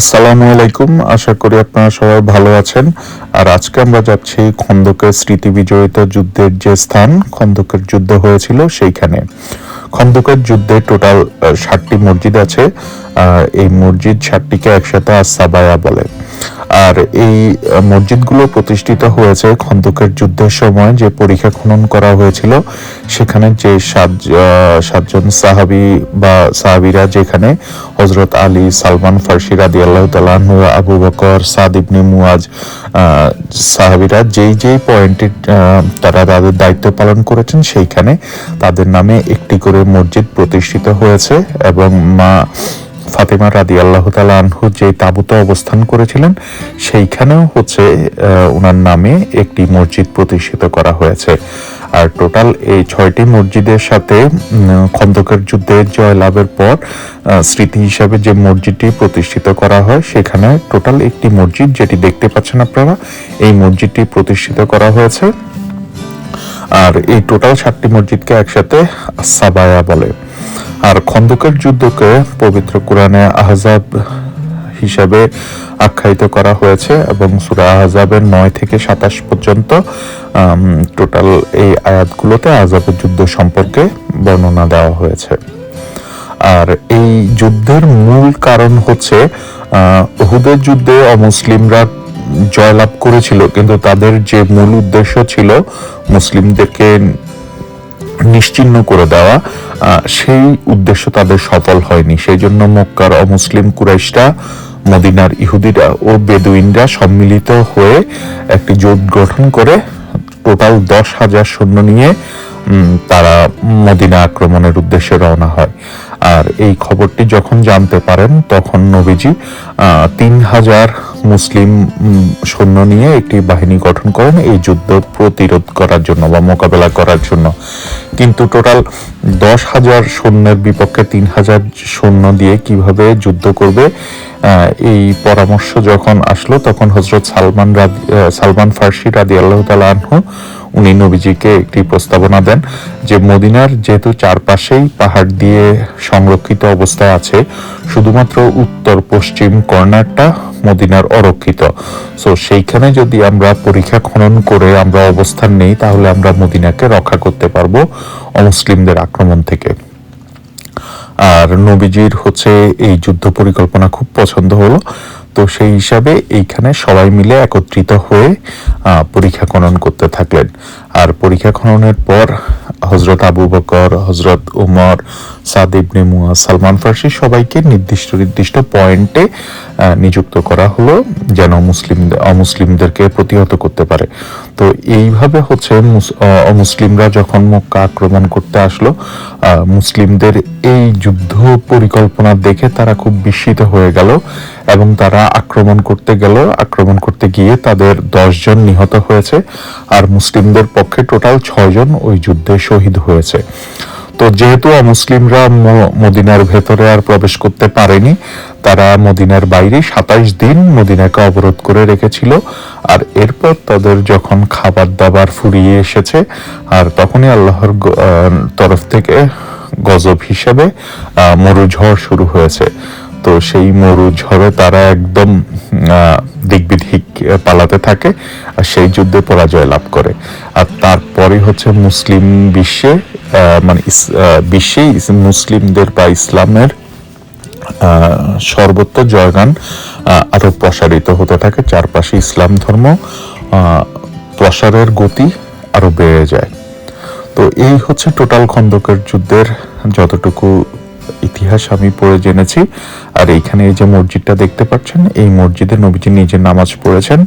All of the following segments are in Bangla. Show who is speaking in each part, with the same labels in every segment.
Speaker 1: আসসালামু আলাইকুম। আশা করি আপনারা সবাই ভালো আছেন। আর আজকে আমরা যাচ্ছি খন্দকের স্মৃতি বিজড়িত যুদ্ধের যে স্থান, খন্দকের যুদ্ধ হয়েছিল সেইখানে। খন্দকের যুদ্ধে টোটাল ষাটটি মসজিদ আছে। এই মসজিদ ষাটটিকে একসাথে আর সাবায়া বলে। আর এই মসজিদগুলো প্রতিষ্ঠিত হয়েছে খন্দকের যুদ্ধের সময় যে পরীক্ষা খনন করা হয়েছিল, সেখানে যে সাত সাতজন সাহাবি বা সাহাবিরা যেখানে হজরত আলী সালমান ফার্সি রাদি আল্লাহ তালাহু আবু বকর, সাদ ইবনে মুয়াজ সাহাবিরা যেই যেই পয়েন্টে তারা তাদের দায়িত্ব পালন করেছেন, সেইখানে তাদের নামে একটি করে মসজিদ প্রতিষ্ঠিত হয়েছে এবং মা ফাতেমা রাদি আল্লাহ আনহু যে তাবুতে অবস্থান করেছিলেন, সেইখানেও হচ্ছে ওনার নামে একটি মসজিদ প্রতিষ্ঠিত করা হয়েছে। আর টোটাল এই ছয়টি মসজিদের সাথে খন্দকের যুদ্ধে জয়লাভের পর স্মৃতি হিসাবে যে মসজিদটি প্রতিষ্ঠিত করা হয়, সেখানে টোটাল একটি মসজিদ যেটি দেখতে পাচ্ছেন আপনারা, এই মসজিদটি প্রতিষ্ঠিত করা হয়েছে। আর এই টোটাল সাতটি মসজিদকে একসাথে সাবায়া বলে। আর খন্দকের যুদ্ধকে পবিত্র কোরআনে আহজাব হিসাবে আখ্যায়িত করা হয়েছে এবং সুরা আহজাবের নয় থেকে সাতাশ পর্যন্ত টোটাল এই আয়াতগুলোতে আহজাবের যুদ্ধ সম্পর্কে বর্ণনা দেওয়া হয়েছে। আর এই যুদ্ধের মূল কারণ হচ্ছে আহ, উহুদের যুদ্ধে অমুসলিমরা জয়লাভ করেছিল কিন্তু তাদের যে মূল উদ্দেশ্য ছিল মুসলিমদেরকে নিশ্চিহ্ন করে দেওয়া সেই উদ্দেশ্য তাদের সফল হয়নি। সেই জন্য মক্কার অমুসলিম কুরাইশরা, মদিনার ইহুদিরা ও বেদুইনরা সম্মিলিত হয়ে একটি জোট গঠন করে টোটাল দশ হাজার সৈন্য নিয়ে তারা মদিনা আক্রমণের উদ্দেশ্যে রওনা হয়। আর এই খবরটি যখন জানতে পারেন, তখন নবীজি তিন হাজার মুসলিম সৈন্য নিয়ে একটি বাহিনী গঠন করেন এই যুদ্ধ প্রতিরোধ করার জন্য বা মোকাবেলা করার জন্য। কিন্তু টোটাল দশ হাজার সৈন্যের বিপক্ষে তিন হাজার সৈন্য দিয়ে কীভাবে যুদ্ধ করবে এই পরামর্শ যখন আসলো, তখন হজরত সালমান সালমান ফার্সি রাদি আল্লাহ আনহু, উনি নবীজিকে একটি প্রস্তাবনা দেন যে মদিনার যেহেতু চারপাশেই পাহাড় দিয়ে সংরক্ষিত অবস্থায় আছে, শুধুমাত্র উত্তর পশ্চিম কর্নারটা মদিনার অরক্ষিত। সো সেইখানে যদি আমরা পরীক্ষা খনন করে আমরা অবস্থান নেই, তাহলে আমরা মদিনাকে রক্ষা করতে পারব অমুসলিমদের আক্রমণ থেকে। আর নবীজির হচ্ছে এই যুদ্ধ পরিকল্পনা খুব পছন্দ হলো। তো সেই হিসাবে এইখানে সবাই মিলে একত্রিত হয়ে পরীক্ষা খনন করতে থাকলেন। আর পরীক্ষা খননের পর হজরত আবু বকর, হজরত উমর, সাদ ইবনে মুয়া সালমান ফার্সি সবাইকে নির্দিষ্ট নির্দিষ্ট পয়েন্টে নিযুক্ত করা হলো যেন মুসলিম, অমুসলিমদেরকে প্রতিহত করতে পারে। তো এইভাবে হচ্ছে অমুসলিমরা যখন মক্কা আক্রমণ করতে আসলো মুসলিমদের এই যুদ্ধ পরিকল্পনা দেখে তারা খুব বিস্মিত হয়ে গেল এবং তারা আক্রমণ করতে গেল। আক্রমণ করতে গিয়ে তাদের দশজন নিহত হয়েছে। আর মুসলিমদের পক্ষে টোটাল ছয় জন ওই যুদ্ধে শহীদ হয়েছে। তো যেহেতু মুসলিমরা মদিনার ভেতরে আর প্রবেশ করতে পারেনি, তারা মদিনার বাইরে সাতাইশ দিন মদিনাকে অবরোধ করে রেখেছিল। আর এরপর তাদের যখন খাবার দাবার ফুরিয়ে এসেছে, আর তখনই আল্লাহর তরফ থেকে গজব হিসেবে মরুঝড় শুরু হয়েছে। তো সেই মরু ঝড়ে তারা একদম পালাতে থাকে আর সেই যুদ্ধে পরাজয় লাভ করে। আর তারপরে হচ্ছে মুসলিম বিশ্বে মানে বিশ্বে মুসলিমদের বা ইসলামের সর্বত্র জয়গান আহ, আরও প্রসারিত হতে থাকে। চারপাশে ইসলাম ধর্ম প্রসারের গতি আরও বেড়ে যায়। তো এই হচ্ছে টোটাল খন্দকের যুদ্ধের যতটুকু ইতিহাস আমি পড়ে জেনেছি। আর এইখানে এই যে মসজিদটা দেখতে পাচ্ছেন, এই মসজিদে নবীজি নিজে নামাজ পড়েছেন।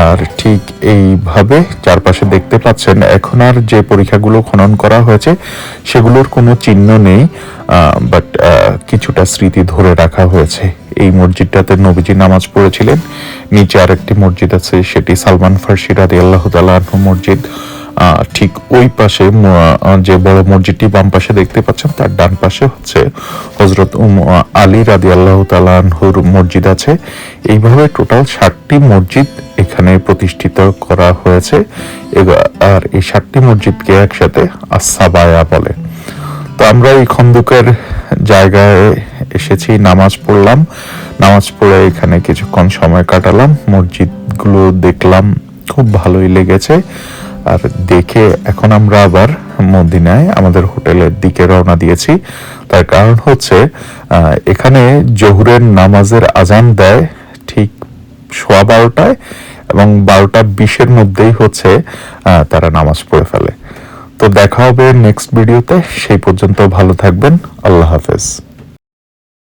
Speaker 1: আর ঠিক এইভাবে চারপাশে দেখতে পাচ্ছেন, এখন আর যে পরীক্ষাগুলো খনন করা হয়েছে, সেগুলোর কোনো চিহ্ন নেই বাট কিছুটা স্মৃতি ধরে রাখা হয়েছে। এই মসজিদটাতে নবীজি নামাজ পড়েছিলেন। নিচে আরেকটি মসজিদ আছে, সেটি সালমান ফার্সি রাদি আল্লাহ তাআলা আনহু মসজিদ। ঠিক ওই পাশে যে বড় মসজিদটি বাম পাশে দেখতে পাচ্ছেন, তার ডান পাশে হচ্ছে হজরত উম আলী রাদি আল্লাহ তালাহুর মসজিদ আছে। এইভাবে টোটাল ষাটটি মসজিদ এখানে প্রতিষ্ঠিত করা হয়েছে। আর এই ষাটটি মসজিদকে একসাথে আসাবায়া বলে। তো আমরা এই খন্দকের জায়গায় এসেছি, নামাজ পড়লাম। নামাজ পড়ে এখানে কিছুক্ষণ সময় কাটালাম। মসজিদগুলো দেখলাম, খুব ভালোই লেগেছে। আর দেখে এখন আমরা আবার মদিনায় আমাদের হোটেলের দিকে রওনা দিয়েছি। তার কারণ হচ্ছে এখানে জহুরের নামাজের আজান দেয় ঠিক সোয়া বারোটায় এবং বারোটা বিশের মধ্যেই হচ্ছে তারা নামাজ পড়ে ফেলে। তো দেখা হবে নেক্সট ভিডিওতে। সেই পর্যন্ত ভালো থাকবেন। আল্লাহ হাফেজ।